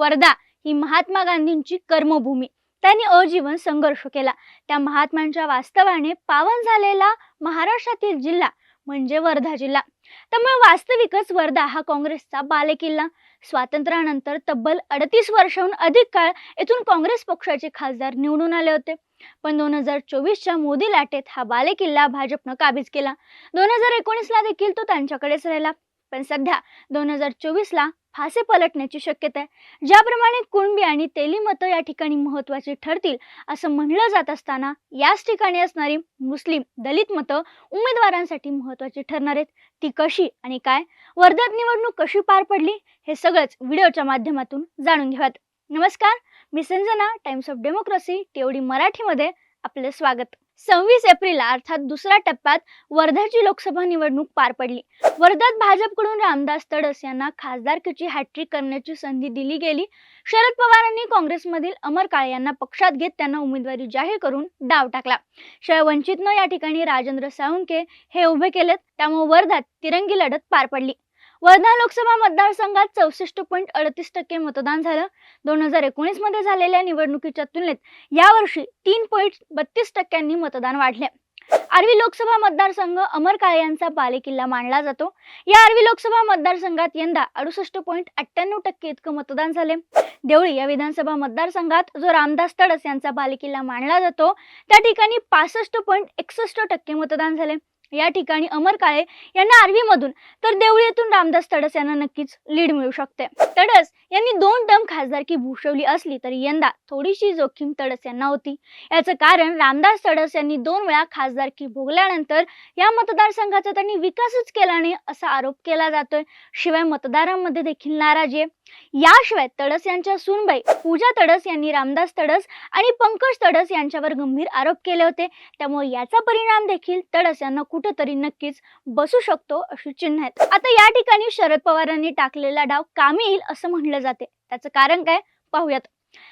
वर्धा ही महात्मा गांधींची कर्मभूमी. त्यांनी अजीवन संघर्ष केला. त्या महात्म्यांच्या वास्तवाने पावन झालेला महाराष्ट्रातील जिल्हा म्हणजे वर्धा जिल्हा. त्यामुळे वास्तविकच वर्धा हा काँग्रेसचा बालेकिल्ला. स्वातंत्र्यानंतर तब्बल अडतीस वर्षाहून अधिक काळ येथून काँग्रेस पक्षाचे खासदार निवडून आले होते. पण दोन हजार चोवीसच्या मोदी लाटेत हा बालेकिल्ला भाजपनं काबीज केला. दोन हजार एकोणीसला देखील तो त्यांच्याकडेच राहिला. पण सध्या दोन हजार चोवीसला फासे पलटण्याची शक्यता आहे. ज्याप्रमाणे कुणबी आणि तेली मतं या ठिकाणी महत्वाची ठरतील असं म्हणलं जात असताना याच ठिकाणी असणारी मुस्लिम दलित मतं उमेदवारांसाठी महत्वाची ठरणार आहेत. ती कशी आणि काय? वर्ध्यात निवडणूक कशी पार पडली? हे सगळंच व्हिडिओच्या माध्यमातून जाणून घेऊयात. नमस्कार मी संजना टाइम्स ऑफ डेमोक्रेसी तेवढी मराठीमध्ये आपलं स्वागत. सव्वीस एप्रिलला अर्थात दुसऱ्या टप्प्यात वर्ध्याची लोकसभा निवडणूक पार पडली. वर्ध्यात भाजपकडून रामदास तडस यांना खासदारकीची हॅट्रिक करण्याची संधी दिली गेली. शरद पवारांनी काँग्रेसमधील अमर काळे यांना पक्षात घेत त्यांना उमेदवारी जाहीर करून डाव टाकला. शिवाय वंचितनं या ठिकाणी राजेंद्र साळुंके हे उभे केलेत त्यामुळे वर्ध्यात तिरंगी लढत पार पडली. वर्धा लोकसभा मतदारसंघात चौसष्ट पॉईंट अडतीस टक्के मतदान झालं. दोन हजार एकोणीसमध्ये झालेल्या निवडणुकीच्या तुलनेत यावर्षी तीन पॉईंट बत्तीस टक्क्यांनी मतदान वाढले. आर्वी लोकसभा मतदारसंघ अमर काळे यांचा बालेकिल्ला मानला जातो. या आर्वी लोकसभा मतदारसंघात यंदा अडुसष्ट पॉईंट अठ्ठ्याण्णव टक्के इतकं मतदान झाले. देवळी या विधानसभा मतदारसंघात जो रामदास तडस यांचा बालेकिल्ला मानला जातो त्या ठिकाणी पासष्ट पॉईंट एकसष्ट टक्के मतदान झाले. या ठिकाणी अमर काळे यांना आर्वीमधून तर देवळी येथून रामदास तडस यांना नक्कीच लीड मिळू शकते. तडस यांनी दोन टर्म खासदारकी भूषवली असली तरी यंदा थोडीशी जोखीम तडस यांना होती. याचं कारण रामदास तडस यांनी दोन वेळा खासदारकी भोगल्यानंतर या मतदारसंघाचा त्यांनी विकासच केला नाही असा आरोप केला जातोय. शिवाय मतदारांमध्ये देखील नाराजी आहे. याशिवाय तडस यांच्या सूनबाई पूजा तडस यांनी रामदास तडस आणि पंकज तडस यांच्यावर गंभीर आरोप केले होते. त्यामुळे याचा परिणाम देखील तडस यांना कुठंतरी नक्कीच बसू शकतो अशी चिन्ह आहेत. आता या ठिकाणी शरद पवारांनी टाकलेला डाव कामी येईल असं म्हणलं जाते. त्याचं कारण काय? पाहूयात.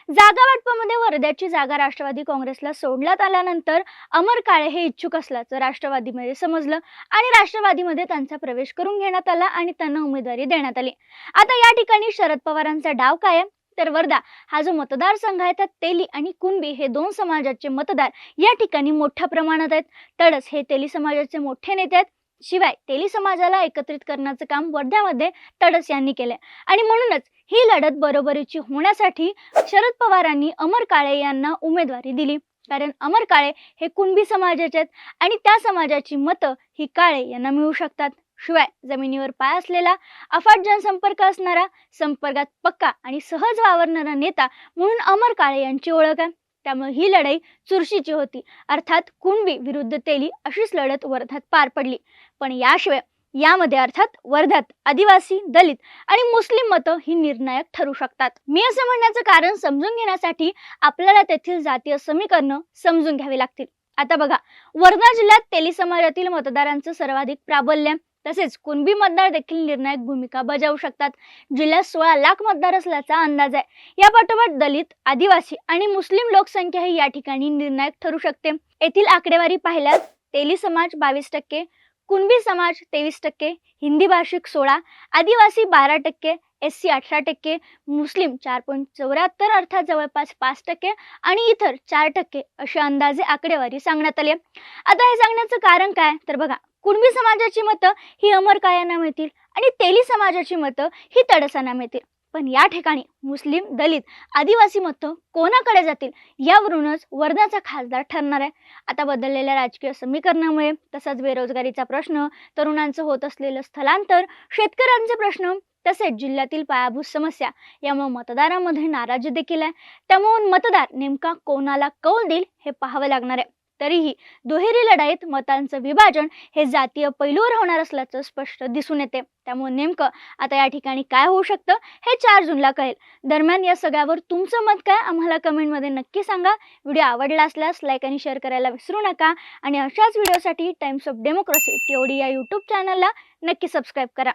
जागा वाटपामध्ये वर्ध्याची जागा राष्ट्रवादी काँग्रेसला सोडण्यात आल्यानंतर अमर काळे हे इच्छुक असल्याचं राष्ट्रवादीमध्ये समजलं आणि राष्ट्रवादीमध्ये त्यांचा प्रवेश करून घेण्यात आला आणि त्यांना उमेदवारी देण्यात आली. आता या ठिकाणी शरद पवारांचा डाव काय तर वर्धा हा जो मतदारसंघ आहे त्यात तेली आणि कुणबी हे दोन समाजाचे मतदार या ठिकाणी मोठ्या प्रमाणात आहेत. तडस हे तेली समाजाचे मोठे नेते आहेत. शिवाय तेली समाजाला एकत्रित करण्याचं काम वर्ध्यामध्ये तडस यांनी केलंय. आणि म्हणूनच ही लढत बरोबरीची होण्यासाठी शरद पवारांनी अमर काळे यांना उमेदवारी दिली. कारण अमर काळे हे कुणबी समाजाचे आहेत आणि त्या समाजाची मतं ही काळे यांना मिळू शकतात. शिवाय जमिनीवर पाय असलेला अफाट जनसंपर्क असणारा संपर्कात पक्का आणि सहज वावरणारा नेता म्हणून अमर काळे यांची ओळख आहे. त्यामुळे ही लढाई चुरशीची होती. अर्थात कुणबी विरुद्ध तेली अशीच लढत वर्धात पार पडली. पण याशिवाय यामध्ये अर्थात वर्ध्यात आदिवासी दलित आणि मुस्लिम मतं ही निर्णायक ठरू शकतात. मी असं म्हणण्याचं कारण समजून घेण्यासाठी आपल्याला तेथील जातीय समीकरणं समजून घ्यावी लागतील. आता बघा वर्धा जिल्ह्यात तेली समाजातील मतदारांचं सर्वाधिक प्राबल्य तसेच कुणबी मतदार देखील निर्णायक भूमिका बजावू शकतात. जिल्ह्यात सोळा लाख मतदार असल्याचा अंदाज आहे. या पाठोपाठ दलित आदिवासी आणि मुस्लिम लोकसंख्या ही या ठिकाणी निर्णायक ठरू शकते. येथील आकडेवारी पाहिल्यास तेली समाज बावीस टक्के कुणबी समाज तेवीस टक्के हिंदी भाषिक सोळा आदिवासी बारा टक्के एस सी अठरा टक्के मुस्लिम चार पॉईंट चौऱ्याहत्तर अर्थात जवळपास पाच टक्के आणि इतर चार टक्के असे अंदाजे आकडेवारी सांगण्यात आली आता हे सांगण्याचं कारण काय? तर बघा कुणबी समाजाची मतं ही अमर कायांना मिळतील आणि तेली समाजाची मतं ही तडसांना मिळतील. पण या ठिकाणी मुस्लिम दलित आदिवासी मतं कोणाकडे जातील यावरूनच वर्धाचा खासदार ठरणार आहे. आता बदललेल्या राजकीय समीकरणामुळे तसंच बेरोजगारीचा प्रश्न तरुणांचं होत असलेलं स्थलांतर शेतकऱ्यांचे प्रश्न तसेच जिल्ह्यातील पायाभूत समस्या यामुळे मतदारांमध्ये नाराजी देखील आहे. त्यामुळे मतदार नेमका कोणाला कौल देईल हे पाहावं लागणार आहे. तरीही दुहेरी लढाईत मतांचं विभाजन हे जातीय पैलूवर होणार असल्याचं स्पष्ट दिसून येते. त्यामुळे नेमकं आता या ठिकाणी काय होऊ शकतं हे चार जूनला कळेल. दरम्यान या सगळ्यावर तुमचं मत काय आम्हाला कमेंटमध्ये नक्की सांगा. व्हिडिओ आवडला असल्यास लाईक आणि शेअर करायला विसरू नका. आणि अशाच व्हिडिओसाठी टाइम्स ऑफ डेमोक्रेसी टीओडी या यूट्यूब चॅनलला नक्की सबस्क्राईब करा.